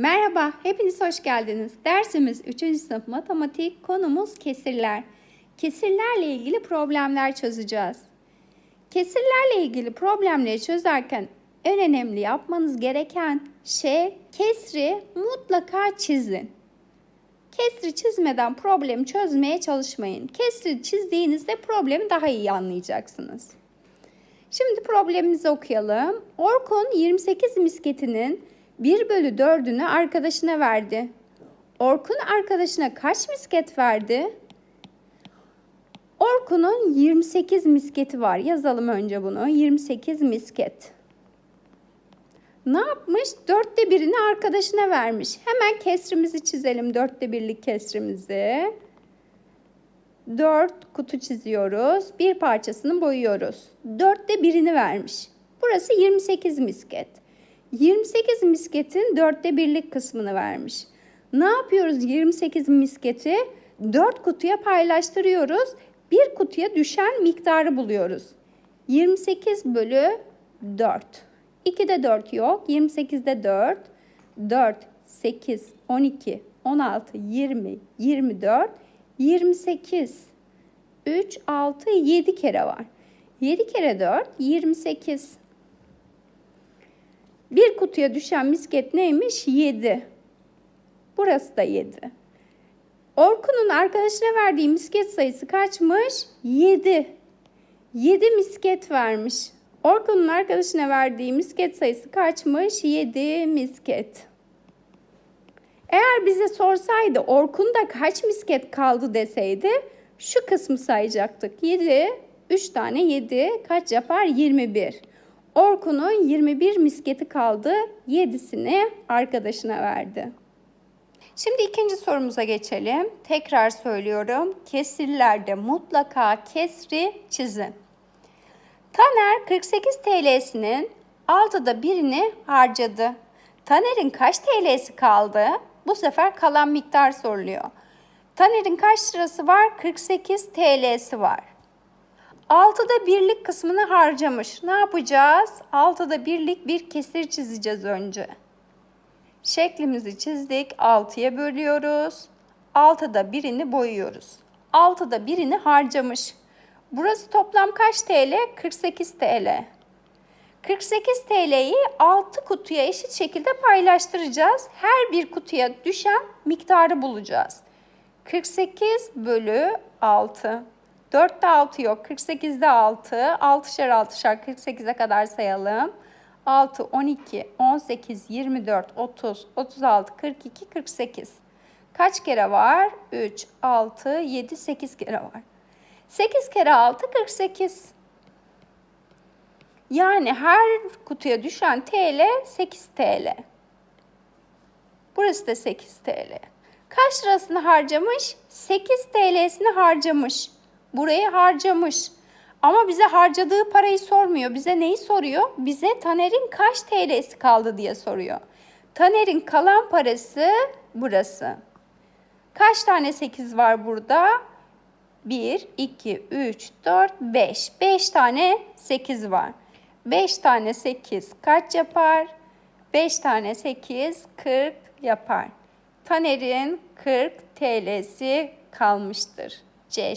Merhaba, hepiniz hoş geldiniz. Dersimiz 3. sınıf matematik, konumuz kesirler. Kesirlerle ilgili problemler çözeceğiz. Kesirlerle ilgili problemleri çözerken en önemli yapmanız gereken şey kesri mutlaka çizin. Kesri çizmeden problemi çözmeye çalışmayın. Kesri çizdiğinizde problemi daha iyi anlayacaksınız. Şimdi problemimizi okuyalım. Orkun 28 misketinin 1 bölü 4'ünü arkadaşına verdi. Orkun arkadaşına kaç misket verdi? Orkun'un 28 misketi var. Yazalım önce bunu. 28 misket. Ne yapmış? Dörtte birini arkadaşına vermiş. Hemen kesrimizi çizelim. Dörtte birlik kesrimizi. Dört kutu çiziyoruz. Bir parçasını boyuyoruz. Dörtte birini vermiş. Burası 28 misket. 28 misketin dörtte birlik kısmını vermiş. Ne yapıyoruz 28 misketi? 4 kutuya paylaştırıyoruz. Bir kutuya düşen miktarı buluyoruz. 28 bölü 4. 2'de 4 yok. 28'de 4. 4, 8, 12, 16, 20, 24, 28. 3, 6, 7 kere var. 7 kere 4, 28. Bir kutuya düşen misket neymiş? 7. Burası da 7. Orkun'un arkadaşına verdiği misket sayısı kaçmış? 7. 7 misket vermiş. Orkun'un arkadaşına verdiği misket sayısı kaçmış? 7 misket. Eğer bize sorsaydı Orkun'da kaç misket kaldı deseydi şu kısmı sayacaktık. 7, 3 tane 7 kaç yapar? 21. Orkun'un 21 misketi kaldı. 7'sini arkadaşına verdi. Şimdi ikinci sorumuza geçelim. Tekrar söylüyorum. Kesirlerde mutlaka kesri çizin. Taner 48 TL'sinin 6'da birini harcadı. Taner'in kaç TL'si kaldı? Bu sefer kalan miktar soruluyor. Taner'in kaç lirası var? 48 TL'si var. 6'da birlik kısmını harcamış. Ne yapacağız? 6'da birlik bir kesir çizeceğiz önce. Şeklimizi çizdik. 6'ya bölüyoruz. 6'da birini boyuyoruz. 6'da birini harcamış. Burası toplam kaç TL? 48 TL. 48 TL'yi 6 kutuya eşit şekilde paylaştıracağız. Her bir kutuya düşen miktarı bulacağız. 48 bölü 6. 4'te 6 yok. 48'de 6. 6'şer 6'şer 48'e kadar sayalım. 6, 12, 18, 24, 30, 36, 42, 48. Kaç kere var? 3, 6, 7, 8 kere var. 8 kere 6, 48. Yani her kutuya düşen TL 8 TL. Burası da 8 TL. Kaç lirasını harcamış? 8 TL'sini harcamış. Burayı harcamış. Ama bize harcadığı parayı sormuyor. Bize neyi soruyor? Bize Taner'in kaç TL'si kaldı diye soruyor. Taner'in kalan parası burası. Kaç tane 8 var burada? 1, 2, 3, 4, 5. 5 tane 8 var. 5 tane 8 kaç yapar? 5 tane 8 40 yapar. Taner'in 40 TL'si kalmıştır. C.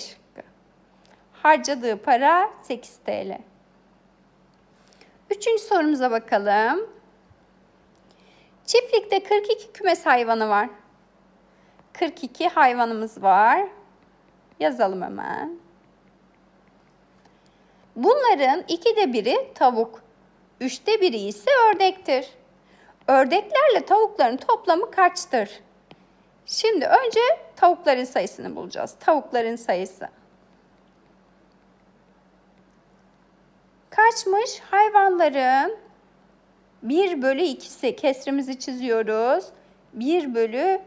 Harcadığı para 8 TL. Üçüncü sorumuza bakalım. Çiftlikte 42 kümes hayvanı var. 42 hayvanımız var. Yazalım hemen. Bunların ikide biri tavuk, üçte biri ise ördektir. Ördeklerle tavukların toplamı kaçtır? Şimdi önce tavukların sayısını bulacağız. Tavukların sayısı. Kaçmış? Hayvanların 1 bölü 2'si. Kesrimizi çiziyoruz. 1 bölü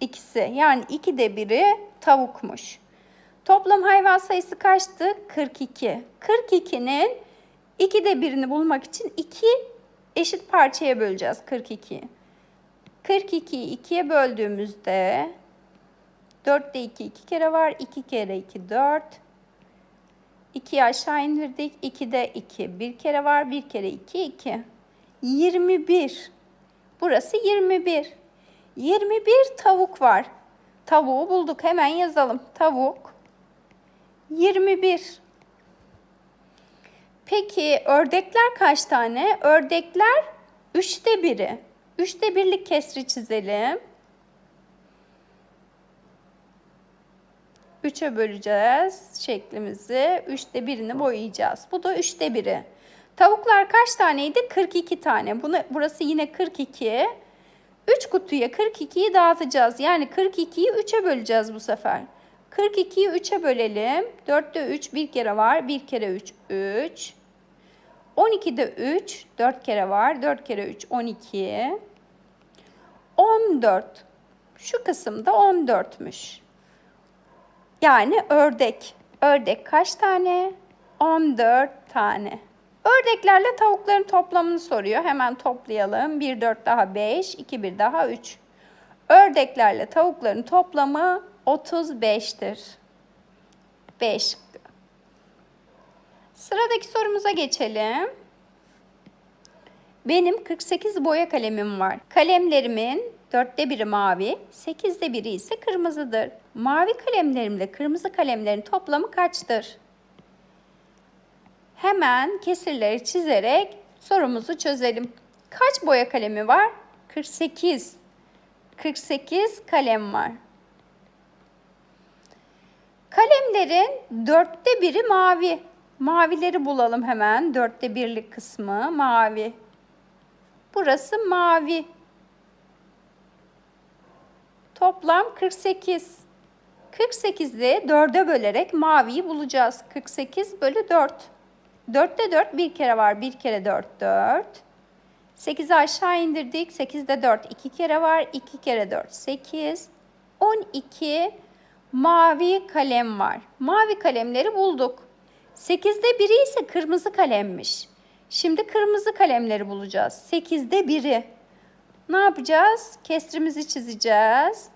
2'si. Yani 2'de biri tavukmuş. Toplam hayvan sayısı kaçtı? 42. 42'nin 2'de birini bulmak için 2 eşit parçaya böleceğiz 42. 42'yi 2'ye böldüğümüzde 4'te 2 2 kere var. 2 kere 2 4. 2'yi aşağı indirdik. 2'de 2 bir kere var. 1 kere 2 2. 21. Burası 21. 21 tavuk var. Tavuğu bulduk. Hemen yazalım. Tavuk 21. Peki ördekler kaç tane? Ördekler üçte biri. Üçte birlik kesri çizelim. Üçe böleceğiz şeklimizi. Üçte birini boyayacağız. Bu da üçte biri. Tavuklar kaç taneydi? 42 tane. Bunu, burası yine 42. 3 kutuya 42'yi dağıtacağız. Yani 42'yi 3'e böleceğiz bu sefer. 42'yi 3'e bölelim. 4'te 3 bir kere var. 1 kere 3 3. 12'de 3 4 kere var. 4 kere 3 12. 14. Şu kısımda 14'müş. Yani ördek. Ördek kaç tane? 14 tane. Ördeklerle tavukların toplamını soruyor. Hemen toplayalım. 1 4 daha 5, 2 1 daha 3. Ördeklerle tavukların toplamı 35'tir. 5 Sıradaki sorumuza geçelim. Benim 48 boya kalemim var. Kalemlerimin dörtte biri mavi, sekizde biri ise kırmızıdır. Mavi kalemlerimle kırmızı kalemlerin toplamı kaçtır? Hemen kesirleri çizerek sorumuzu çözelim. Kaç boya kalemi var? 48. 48 kalem var. Kalemlerin dörtte biri mavi. Mavileri bulalım hemen. Dörtte birlik kısmı mavi. Burası mavi. Toplam 48. 48'i 4'e bölerek maviyi bulacağız. 48 bölü 4. 4'te 4 bir kere var. 1 kere 4 4. 8'i aşağı indirdik. 8'de 4 2 kere var. 2 kere 4 8. 12 mavi kalem var. Mavi kalemleri bulduk. 8'de biri ise kırmızı kalemmiş. Şimdi kırmızı kalemleri bulacağız. 8'de biri. Ne yapacağız? Kesrimizi çizeceğiz.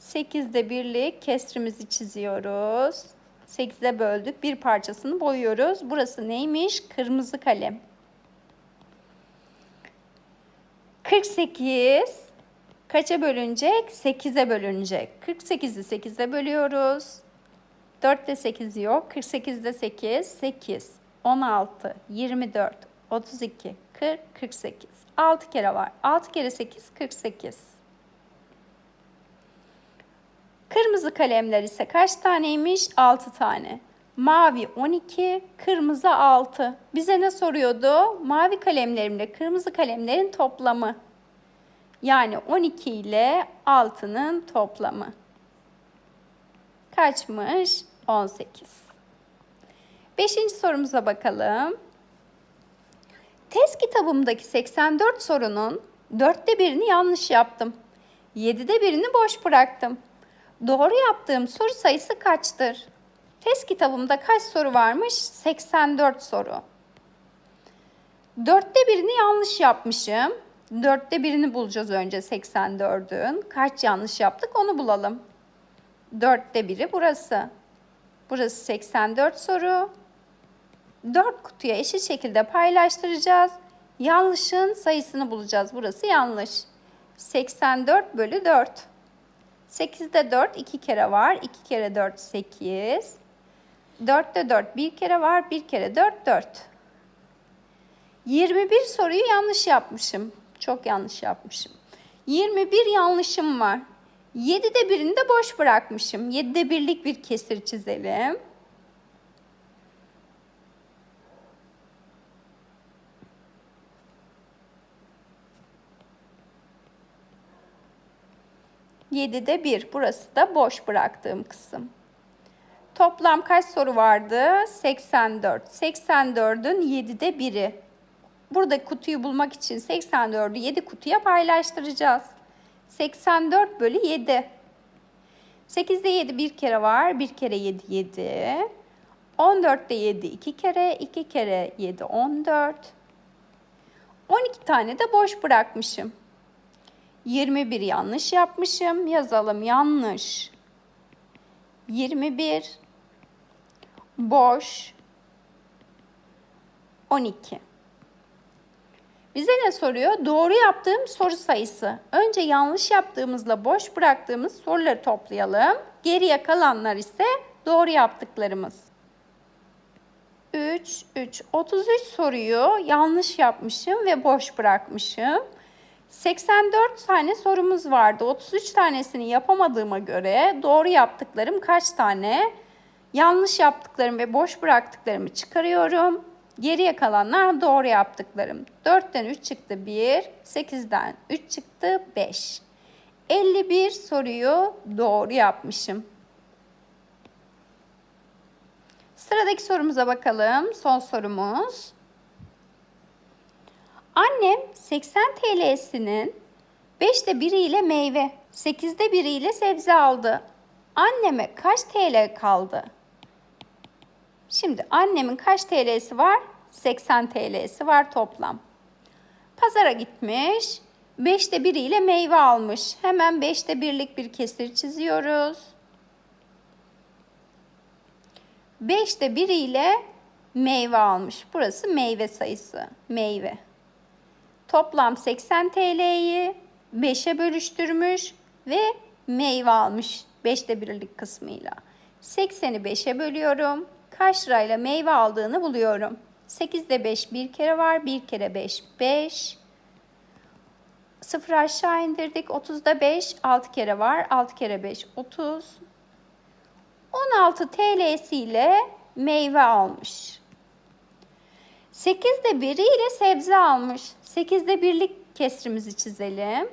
8'de birlik kesrimizi çiziyoruz. 8'e böldük. Bir parçasını boyuyoruz. Burası neymiş? Kırmızı kalem. 48 kaça bölünecek? 8'e bölünecek. 48'i 8'e bölüyoruz. 4'te 8 yok. 48'de 8, 8, 16, 24, 32, 40, 48. 6 kere var. 6 kere 8, 48. Kırmızı kalemler ise kaç taneymiş? 6 tane. Mavi 12, kırmızı 6. Bize ne soruyordu? Mavi kalemlerimle kırmızı kalemlerin toplamı. Yani 12 ile 6'nın toplamı. Kaçmış? 18. Beşinci sorumuza bakalım. Test kitabımdaki 84 sorunun dörtte birini yanlış yaptım. 7'de birini boş bıraktım. Doğru yaptığım soru sayısı kaçtır? Test kitabımda kaç soru varmış? 84 soru. Dörtte birini yanlış yapmışım. Dörtte birini bulacağız önce 84'ün. Kaç yanlış yaptık onu bulalım. Dörtte biri burası. Burası 84 soru. 4 kutuya eşit şekilde paylaştıracağız. Yanlışın sayısını bulacağız. Burası yanlış. 84 bölü 4. 8'de 4 2 kere var. 2 kere 4 8. 4'te 4 bir kere var. 1 kere 4 4. 21 soruyu yanlış yapmışım. Çok yanlış yapmışım. 21 yanlışım var. 7'de birini de boş bırakmışım. 7'de birlik bir kesir çizelim. Yedide bir. Burası da boş bıraktığım kısım. Toplam kaç soru vardı? 84. 84'ün 7'de 1'i. Burada kutuyu bulmak için 84'ü 7 kutuya paylaştıracağız. 84 bölü 7. 8'de 7 bir kere var. 1 kere 7 7. 14'te 7 2 kere. 2 kere 7 14. 12 tane de boş bırakmışım. 21 yanlış yapmışım. Yazalım yanlış. 21 boş 12. Bize ne soruyor? Doğru yaptığım soru sayısı. Önce yanlış yaptığımızla boş bıraktığımız soruları toplayalım. Geriye kalanlar ise doğru yaptıklarımız. 3, 3. 33 soruyu yanlış yapmışım ve boş bırakmışım. 84 tane sorumuz vardı. 33 tanesini yapamadığıma göre doğru yaptıklarım kaç tane? Yanlış yaptıklarım ve boş bıraktıklarımı çıkarıyorum. Geriye kalanlar doğru yaptıklarım. 4'ten 3 çıktı 1, 8'den 3 çıktı 5. 51 soruyu doğru yapmışım. Sıradaki sorumuza bakalım. Son sorumuz. Annem 80 TL'sinin 5'te 1'i ile meyve, 8'de 1'i ile sebze aldı. Anneme kaç TL kaldı? Şimdi annemin kaç TL'si var? 80 TL'si var toplam. Pazara gitmiş. 5'te 1 ile meyve almış. Hemen 5'te 1'lik bir kesir çiziyoruz. 5'te 1 ile meyve almış. Burası meyve sayısı. Meyve. Toplam 80 TL'yi 5'e bölüştürmüş ve meyve almış 5'te 1'lik kısmıyla. 80'i 5'e bölüyorum. Kaç lirayla meyve aldığını buluyorum. 8'de 5 bir kere var. 1 kere 5 5. 0 aşağı indirdik. 30'da 5 6 kere var. 6 kere 5 30. 16 TL'siyle meyve almış. 8'de 1'i ile sebze almış. 8'de 1'lik kesrimizi çizelim.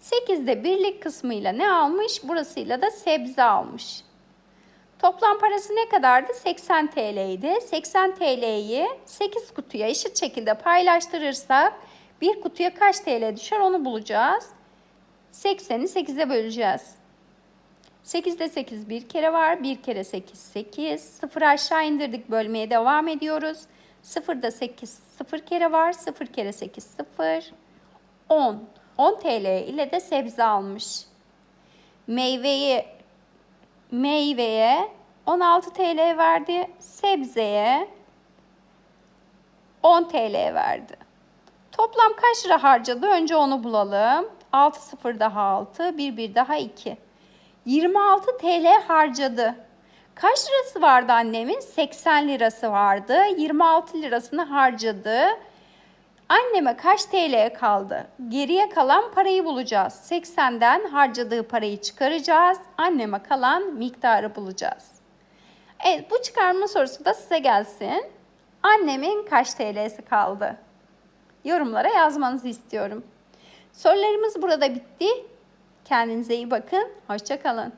Sekizde birlik kısmıyla ne almış? Burasıyla da sebze almış. Toplam parası ne kadardı? 80 TL idi. 80 TL'yi 8 kutuya eşit şekilde paylaştırırsak bir kutuya kaç TL düşer onu bulacağız. 80'i 8'e böleceğiz. 8'de 8 bir kere var. 1 kere 8 8. 0 aşağı indirdik. Bölmeye devam ediyoruz. 0'da 8 0 kere var. 0 kere 8 0. 10. 10 TL ile de sebze almış. Meyveyi meyveye 16 TL verdi. Sebzeye 10 TL verdi. Toplam kaç lira harcadı? Önce onu bulalım. 6 0 daha 6, 1 1 daha 2. 26 TL harcadı. Kaç lirası vardı annemin? 80 lirası vardı. 26 lirasını harcadı. Anneme kaç TL kaldı? Geriye kalan parayı bulacağız. 80'den harcadığı parayı çıkaracağız. Anneme kalan miktarı bulacağız. Evet bu çıkarma sorusu da size gelsin. Annemin kaç TL'si kaldı? Yorumlara yazmanızı istiyorum. Sorularımız burada bitti. Kendinize iyi bakın. Hoşçakalın.